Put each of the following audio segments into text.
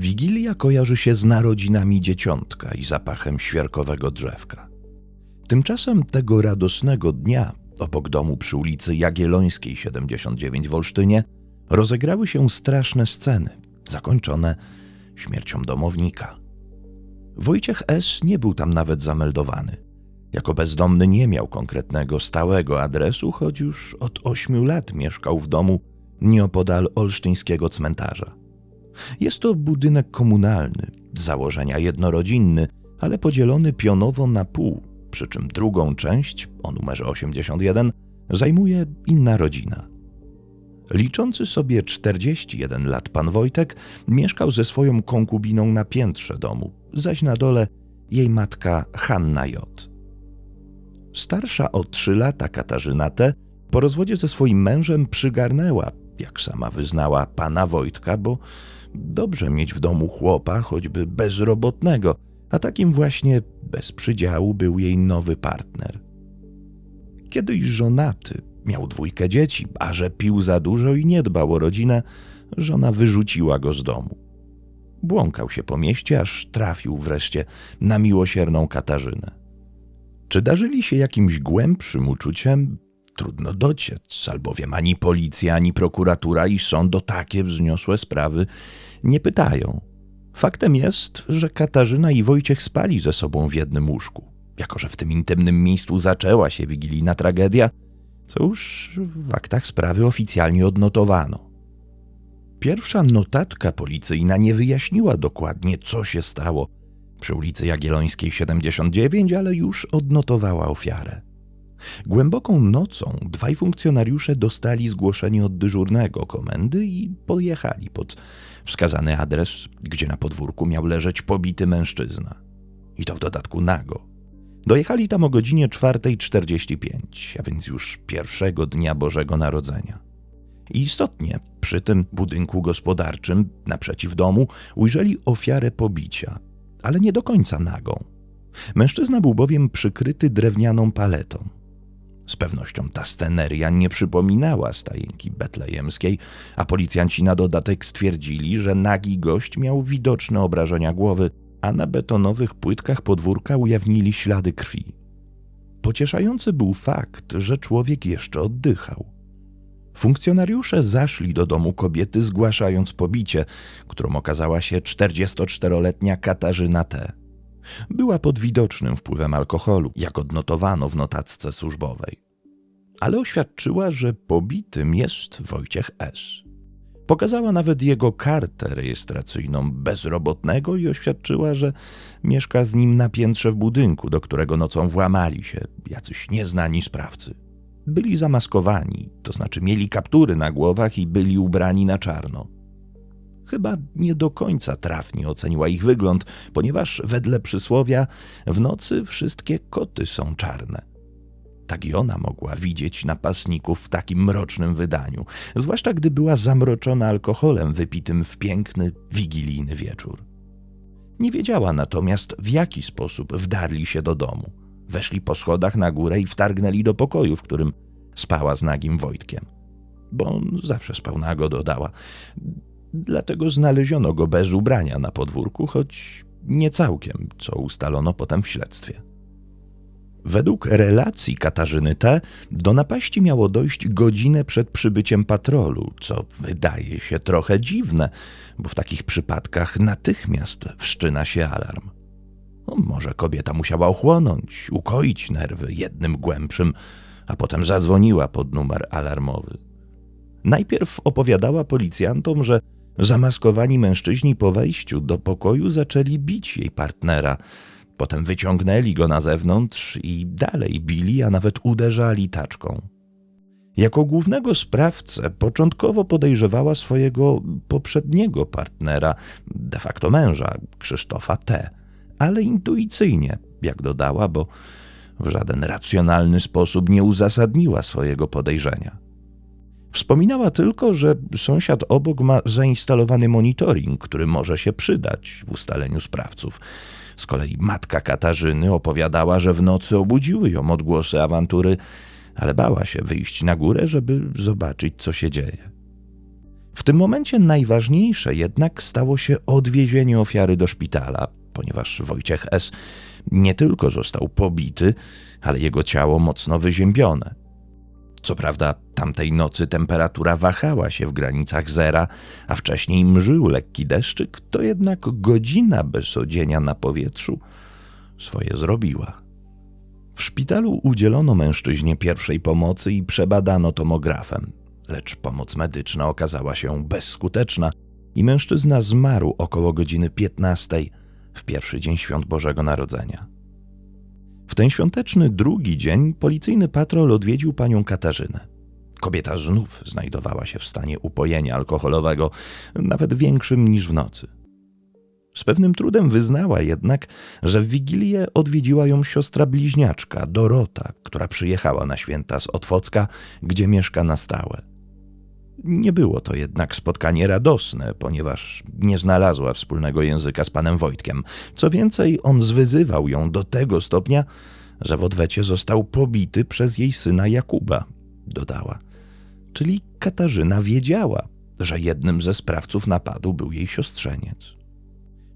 Wigilia kojarzy się z narodzinami dzieciątka i zapachem świerkowego drzewka. Tymczasem tego radosnego dnia obok domu przy ulicy Jagiellońskiej 79 w Olsztynie rozegrały się straszne sceny, zakończone śmiercią domownika. Wojciech S. nie był tam nawet zameldowany. Jako bezdomny nie miał konkretnego, stałego adresu, choć już od ośmiu lat mieszkał w domu nieopodal olsztyńskiego cmentarza. Jest to budynek komunalny, z założenia jednorodzinny, ale podzielony pionowo na pół, przy czym drugą część, o numerze 81, zajmuje inna rodzina. Liczący sobie 41 lat pan Wojtek mieszkał ze swoją konkubiną na piętrze domu, zaś na dole jej matka Hanna J. Starsza o trzy lata Katarzyna T. po rozwodzie ze swoim mężem przygarnęła, jak sama wyznała, pana Wojtka, bo dobrze mieć w domu chłopa, choćby bezrobotnego, a takim właśnie bez przydziału był jej nowy partner. Kiedyś żonaty, miał dwójkę dzieci, a że pił za dużo i nie dbał o rodzinę, żona wyrzuciła go z domu. Błąkał się po mieście, aż trafił wreszcie na miłosierną Katarzynę. Czy darzyli się jakimś głębszym uczuciem? Trudno dociec, albowiem ani policja, ani prokuratura i sąd o takie wzniosłe sprawy nie pytają. Faktem jest, że Katarzyna i Wojciech spali ze sobą w jednym łóżku. Jako, że w tym intymnym miejscu zaczęła się wigilijna tragedia, co już w aktach sprawy oficjalnie odnotowano. Pierwsza notatka policyjna nie wyjaśniła dokładnie, co się stało przy ulicy Jagiellońskiej 79, ale już odnotowała ofiarę. Głęboką nocą dwaj funkcjonariusze dostali zgłoszenie od dyżurnego komendy i pojechali pod wskazany adres, gdzie na podwórku miał leżeć pobity mężczyzna. I to w dodatku nago. Dojechali tam o godzinie 4.45, a więc już pierwszego dnia Bożego Narodzenia. I istotnie, przy tym budynku gospodarczym naprzeciw domu ujrzeli ofiarę pobicia, ale nie do końca nagą. Mężczyzna był bowiem przykryty drewnianą paletą. Z pewnością ta sceneria nie przypominała stajenki betlejemskiej, a policjanci na dodatek stwierdzili, że nagi gość miał widoczne obrażenia głowy, a na betonowych płytkach podwórka ujawnili ślady krwi. Pocieszający był fakt, że człowiek jeszcze oddychał. Funkcjonariusze zaszli do domu kobiety, zgłaszając pobicie, którą okazała się 44-letnia Katarzyna T. Była pod widocznym wpływem alkoholu, jak odnotowano w notatce służbowej. Ale oświadczyła, że pobitym jest Wojciech S. Pokazała nawet jego kartę rejestracyjną bezrobotnego i oświadczyła, że mieszka z nim na piętrze w budynku, do którego nocą włamali się jacyś nieznani sprawcy. Byli zamaskowani, to znaczy mieli kaptury na głowach i byli ubrani na czarno. Chyba nie do końca trafnie oceniła ich wygląd, ponieważ wedle przysłowia w nocy wszystkie koty są czarne. Tak i ona mogła widzieć napastników w takim mrocznym wydaniu, zwłaszcza gdy była zamroczona alkoholem wypitym w piękny, wigilijny wieczór. Nie wiedziała natomiast, w jaki sposób wdarli się do domu. Weszli po schodach na górę i wtargnęli do pokoju, w którym spała z nagim Wojtkiem. Bo on zawsze spał nago, dodała. Dlatego znaleziono go bez ubrania na podwórku, choć nie całkiem, co ustalono potem w śledztwie. Według relacji Katarzyny T. do napaści miało dojść godzinę przed przybyciem patrolu, co wydaje się trochę dziwne, bo w takich przypadkach natychmiast wszczyna się alarm. No, może kobieta musiała ochłonąć, ukoić nerwy jednym głębszym, a potem zadzwoniła pod numer alarmowy. Najpierw opowiadała policjantom, że zamaskowani mężczyźni po wejściu do pokoju zaczęli bić jej partnera – Potem wyciągnęli go na zewnątrz i dalej bili, a nawet uderzali taczką. Jako głównego sprawcę początkowo podejrzewała swojego poprzedniego partnera, de facto męża, Krzysztofa T., ale intuicyjnie, jak dodała, bo w żaden racjonalny sposób nie uzasadniła swojego podejrzenia. Wspominała tylko, że sąsiad obok ma zainstalowany monitoring, który może się przydać w ustaleniu sprawców. Z kolei matka Katarzyny opowiadała, że w nocy obudziły ją odgłosy awantury, ale bała się wyjść na górę, żeby zobaczyć, co się dzieje. W tym momencie najważniejsze jednak stało się odwiezienie ofiary do szpitala, ponieważ Wojciech S. nie tylko został pobity, ale jego ciało mocno wyziębione. Co prawda, tamtej nocy temperatura wahała się w granicach zera, a wcześniej mżył lekki deszczyk, to jednak godzina bez odzienia na powietrzu swoje zrobiła. W szpitalu udzielono mężczyźnie pierwszej pomocy i przebadano tomografem, lecz pomoc medyczna okazała się bezskuteczna i mężczyzna zmarł około godziny 15 w pierwszy dzień świąt Bożego Narodzenia. W ten świąteczny drugi dzień policyjny patrol odwiedził panią Katarzynę. Kobieta znów znajdowała się w stanie upojenia alkoholowego, nawet większym niż w nocy. Z pewnym trudem wyznała jednak, że w Wigilię odwiedziła ją siostra bliźniaczka, Dorota, która przyjechała na święta z Otwocka, gdzie mieszka na stałe. Nie było to jednak spotkanie radosne, ponieważ nie znalazła wspólnego języka z panem Wojtkiem. Co więcej, on zwyzywał ją do tego stopnia, że w odwecie został pobity przez jej syna Jakuba, dodała. Czyli Katarzyna wiedziała, że jednym ze sprawców napadu był jej siostrzeniec.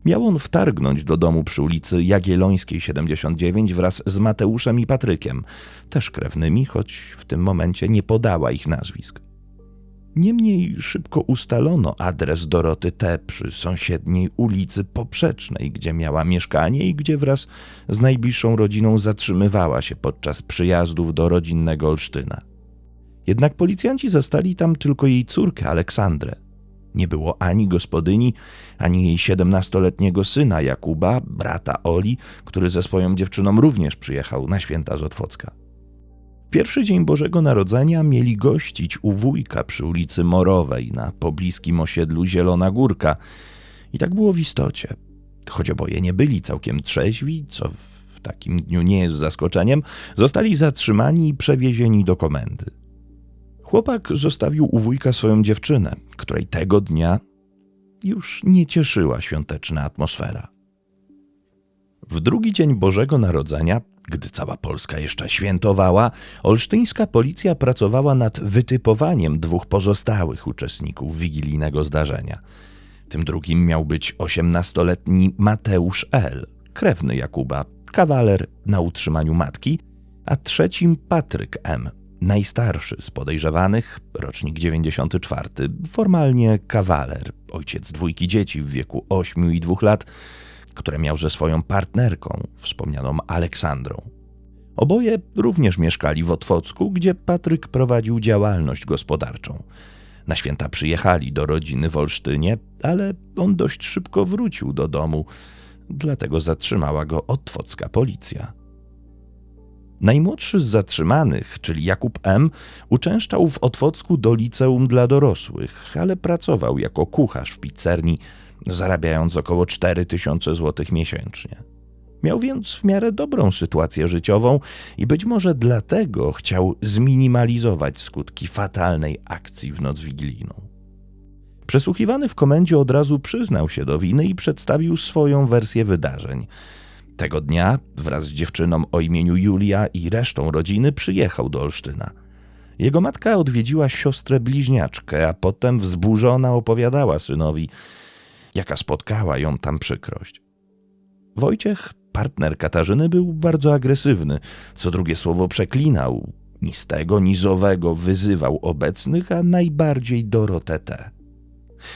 Miał on wtargnąć do domu przy ulicy Jagiellońskiej 79 wraz z Mateuszem i Patrykiem, też krewnymi, choć w tym momencie nie podała ich nazwisk. Niemniej szybko ustalono adres Doroty T przy sąsiedniej ulicy Poprzecznej, gdzie miała mieszkanie i gdzie wraz z najbliższą rodziną zatrzymywała się podczas przyjazdów do rodzinnego Olsztyna. Jednak policjanci zastali tam tylko jej córkę Aleksandrę. Nie było ani gospodyni, ani jej siedemnastoletniego syna Jakuba, brata Oli, który ze swoją dziewczyną również przyjechał na święta z Otwocka. Pierwszy dzień Bożego Narodzenia mieli gościć u wujka przy ulicy Morowej na pobliskim osiedlu Zielona Górka. I tak było w istocie. Choć oboje nie byli całkiem trzeźwi, co w takim dniu nie jest zaskoczeniem, zostali zatrzymani i przewiezieni do komendy. Chłopak zostawił u wujka swoją dziewczynę, której tego dnia już nie cieszyła świąteczna atmosfera. W drugi dzień Bożego Narodzenia gdy cała Polska jeszcze świętowała, olsztyńska policja pracowała nad wytypowaniem dwóch pozostałych uczestników wigilijnego zdarzenia. Tym drugim miał być osiemnastoletni Mateusz L., krewny Jakuba, kawaler na utrzymaniu matki, a trzecim Patryk M., najstarszy z podejrzewanych, rocznik 94, formalnie kawaler, ojciec dwójki dzieci w wieku 8 i 2 lat, które miał ze swoją partnerką, wspomnianą Aleksandrą. Oboje również mieszkali w Otwocku, gdzie Patryk prowadził działalność gospodarczą. Na święta przyjechali do rodziny w Olsztynie, ale on dość szybko wrócił do domu, dlatego zatrzymała go otwocka policja. Najmłodszy z zatrzymanych, czyli Jakub M., uczęszczał w Otwocku do liceum dla dorosłych, ale pracował jako kucharz w pizzerni zarabiając około 4000 zł miesięcznie. Miał więc w miarę dobrą sytuację życiową i być może dlatego chciał zminimalizować skutki fatalnej akcji w noc wigilijną. Przesłuchiwany w komendzie od razu przyznał się do winy i przedstawił swoją wersję wydarzeń. Tego dnia wraz z dziewczyną o imieniu Julia i resztą rodziny przyjechał do Olsztyna. Jego matka odwiedziła siostrę bliźniaczkę, a potem wzburzona opowiadała synowi, jaka spotkała ją tam przykrość. Wojciech, partner Katarzyny, był bardzo agresywny, co drugie słowo przeklinał, ni z tego, ni z owego wyzywał obecnych, a najbardziej Dorotetę.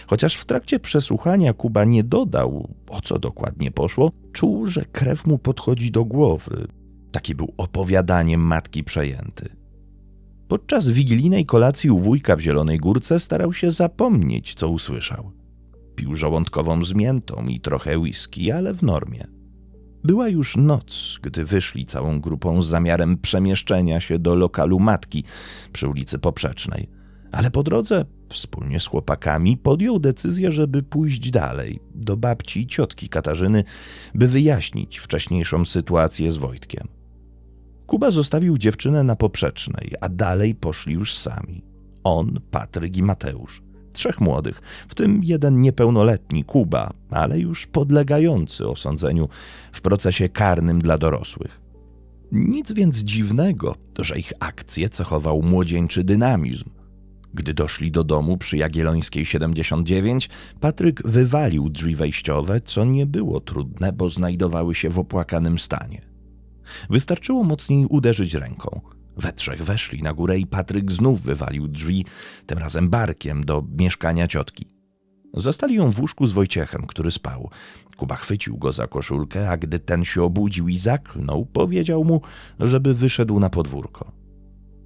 Chociaż w trakcie przesłuchania Kuba nie dodał, o co dokładnie poszło, czuł, że krew mu podchodzi do głowy. Taki był opowiadaniem matki przejęty. Podczas wigilijnej kolacji u wujka w Zielonej Górce starał się zapomnieć, co usłyszał. Pił żołądkową zmiętą i trochę whisky, ale w normie. Była już noc, gdy wyszli całą grupą z zamiarem przemieszczenia się do lokalu matki przy ulicy Poprzecznej. Ale po drodze, wspólnie z chłopakami, podjął decyzję, żeby pójść dalej, do babci i ciotki Katarzyny, by wyjaśnić wcześniejszą sytuację z Wojtkiem. Kuba zostawił dziewczynę na Poprzecznej, a dalej poszli już sami. On, Patryk i Mateusz trzech młodych, w tym jeden niepełnoletni, Kuba, ale już podlegający osądzeniu w procesie karnym dla dorosłych. Nic więc dziwnego, że ich akcję cechował młodzieńczy dynamizm. Gdy doszli do domu przy Jagiellońskiej 79, Patryk wywalił drzwi wejściowe, co nie było trudne, bo znajdowały się w opłakanym stanie. Wystarczyło mocniej uderzyć ręką. We trzech weszli na górę i Patryk znów wywalił drzwi, tym razem barkiem, do mieszkania ciotki. Zastali ją w łóżku z Wojciechem, który spał. Kuba chwycił go za koszulkę, a gdy ten się obudził i zaklnął, powiedział mu, żeby wyszedł na podwórko.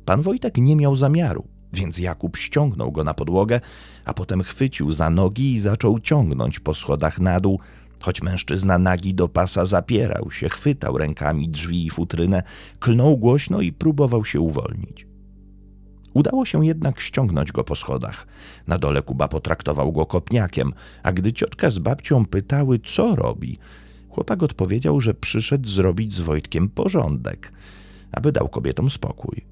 Pan Wojtek nie miał zamiaru, więc Jakub ściągnął go na podłogę, a potem chwycił za nogi i zaczął ciągnąć po schodach na dół, choć mężczyzna nagi do pasa zapierał się, chwytał rękami drzwi i futrynę, klnął głośno i próbował się uwolnić. Udało się jednak ściągnąć go po schodach. Na dole Kuba potraktował go kopniakiem, a gdy ciotka z babcią pytały, co robi, chłopak odpowiedział, że przyszedł zrobić z Wojtkiem porządek, aby dał kobietom spokój.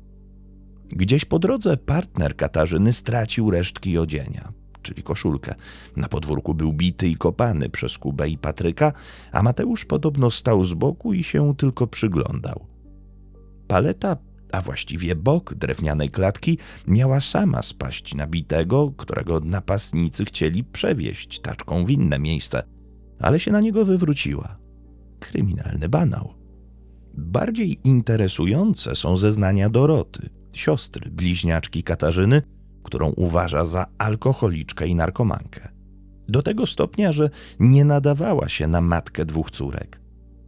Gdzieś po drodze partner Katarzyny stracił resztki odzienia, czyli koszulkę. Na podwórku był bity i kopany przez Kubę i Patryka, a Mateusz podobno stał z boku i się tylko przyglądał. Paleta, a właściwie bok drewnianej klatki, miała sama spaść na bitego, którego napastnicy chcieli przewieźć taczką w inne miejsce, ale się na niego wywróciła. Kryminalny banał. Bardziej interesujące są zeznania Doroty, siostry bliźniaczki Katarzyny, którą uważa za alkoholiczkę i narkomankę. Do tego stopnia, że nie nadawała się na matkę dwóch córek.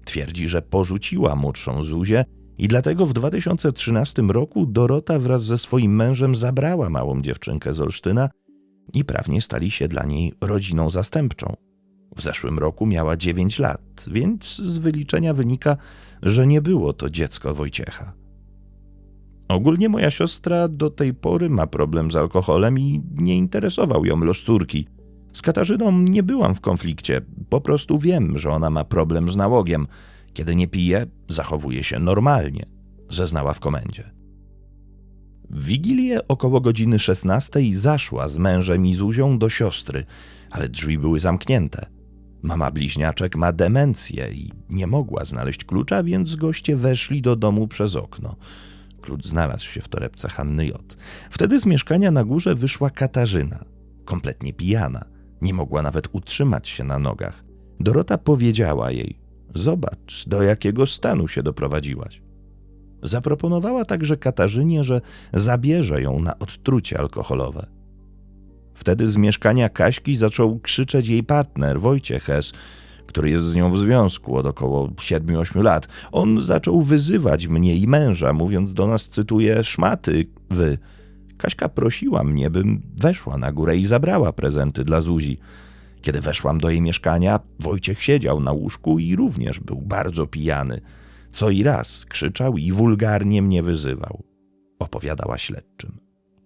Twierdzi, że porzuciła młodszą Zuzię i dlatego w 2013 roku Dorota wraz ze swoim mężem zabrała małą dziewczynkę z Olsztyna i prawnie stali się dla niej rodziną zastępczą. W zeszłym roku miała 9 lat, więc z wyliczenia wynika, że nie było to dziecko Wojciecha. Ogólnie moja siostra do tej pory ma problem z alkoholem i nie interesował ją los córki. Z Katarzyną nie byłam w konflikcie, po prostu wiem, że ona ma problem z nałogiem. Kiedy nie pije, zachowuje się normalnie, zeznała w komendzie. W Wigilię około godziny 16 zaszła z mężem i Zuzią do siostry, ale drzwi były zamknięte. Mama bliźniaczek ma demencję i nie mogła znaleźć klucza, więc goście weszli do domu przez okno. Klucz znalazł się w torebce Hanny J. Wtedy z mieszkania na górze wyszła Katarzyna, kompletnie pijana. Nie mogła nawet utrzymać się na nogach. Dorota powiedziała jej: Zobacz, do jakiego stanu się doprowadziłaś. Zaproponowała także Katarzynie, że zabierze ją na odtrucie alkoholowe. Wtedy z mieszkania Kaśki zaczął krzyczeć jej partner, Wojciech S., który jest z nią w związku od około 7-8 lat. On zaczął wyzywać mnie i męża, mówiąc do nas, cytuję, szmaty, wy. Kaśka prosiła mnie, bym weszła na górę i zabrała prezenty dla Zuzi. Kiedy weszłam do jej mieszkania, Wojciech siedział na łóżku i również był bardzo pijany. Co i raz krzyczał i wulgarnie mnie wyzywał. Opowiadała śledczym.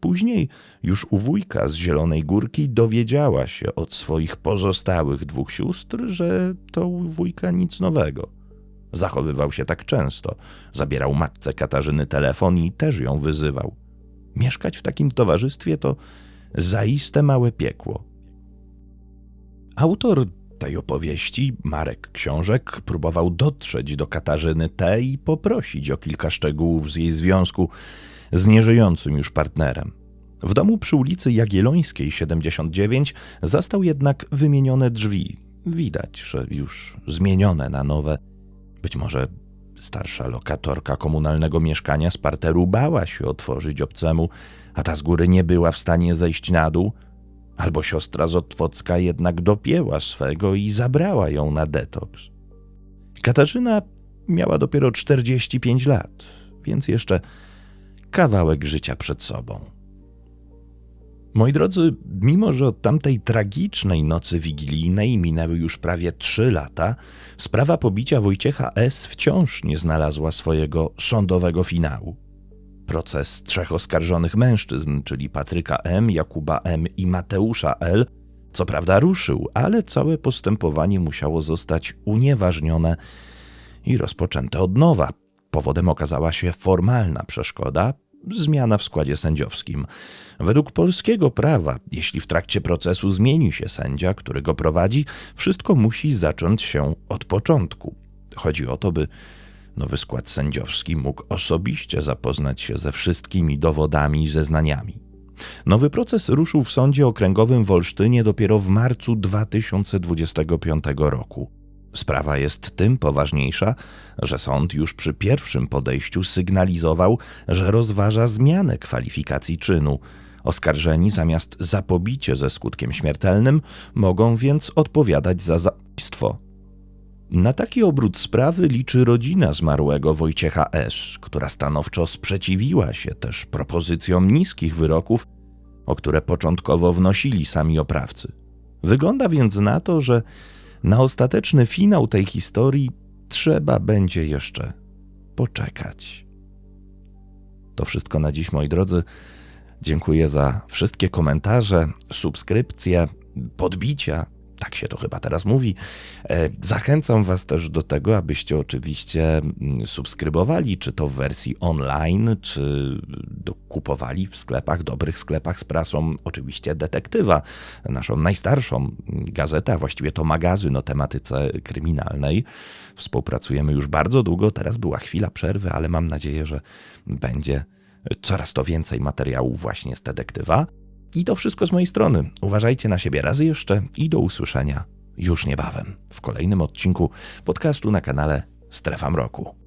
Później już u wujka z Zielonej Górki dowiedziała się od swoich pozostałych dwóch sióstr, że to u wujka nic nowego. Zachowywał się tak często. Zabierał matce Katarzyny telefon i też ją wyzywał. Mieszkać w takim towarzystwie to zaiste małe piekło. Autor tej opowieści, Marek Książek, próbował dotrzeć do Katarzyny T i poprosić o kilka szczegółów z jej związku z nieżyjącym już partnerem. W domu przy ulicy Jagiellońskiej 79 zastał jednak wymienione drzwi. Widać, że już zmienione na nowe. Być może starsza lokatorka komunalnego mieszkania z parteru bała się otworzyć obcemu, a ta z góry nie była w stanie zejść na dół. Albo siostra z Otwocka jednak dopięła swego i zabrała ją na detoks. Katarzyna miała dopiero 45 lat, więc jeszcze kawałek życia przed sobą. Moi drodzy, mimo że od tamtej tragicznej nocy wigilijnej minęły już prawie trzy lata, sprawa pobicia Wojciecha S. wciąż nie znalazła swojego sądowego finału. Proces trzech oskarżonych mężczyzn, czyli Patryka M., Jakuba M. i Mateusza L., co prawda ruszył, ale całe postępowanie musiało zostać unieważnione i rozpoczęte od nowa. Powodem okazała się formalna przeszkoda, zmiana w składzie sędziowskim. Według polskiego prawa, jeśli w trakcie procesu zmieni się sędzia, który go prowadzi, wszystko musi zacząć się od początku. Chodzi o to, by nowy skład sędziowski mógł osobiście zapoznać się ze wszystkimi dowodami i zeznaniami. Nowy proces ruszył w Sądzie Okręgowym w Olsztynie dopiero w marcu 2025 roku. Sprawa jest tym poważniejsza, że sąd już przy pierwszym podejściu sygnalizował, że rozważa zmianę kwalifikacji czynu. Oskarżeni zamiast za pobicie ze skutkiem śmiertelnym mogą więc odpowiadać za zabójstwo. Na taki obrót sprawy liczy rodzina zmarłego Wojciecha S., która stanowczo sprzeciwiła się też propozycjom niskich wyroków, o które początkowo wnosili sami oprawcy. Wygląda więc na to, że na ostateczny finał tej historii trzeba będzie jeszcze poczekać. To wszystko na dziś, moi drodzy. Dziękuję za wszystkie komentarze, subskrypcje, podbicia. Tak się to chyba teraz mówi. E, Zachęcam Was też do tego, abyście oczywiście mm, subskrybowali, czy to w wersji online, czy kupowali w sklepach, dobrych sklepach z prasą, oczywiście detektywa, naszą najstarszą gazetę, a właściwie to magazyn o tematyce kryminalnej. Współpracujemy już bardzo długo, teraz była chwila przerwy, ale mam nadzieję, że będzie coraz to więcej materiałów właśnie z detektywa. I to wszystko z mojej strony. Uważajcie na siebie raz jeszcze i do usłyszenia już niebawem w kolejnym odcinku podcastu na kanale Strefa Mroku.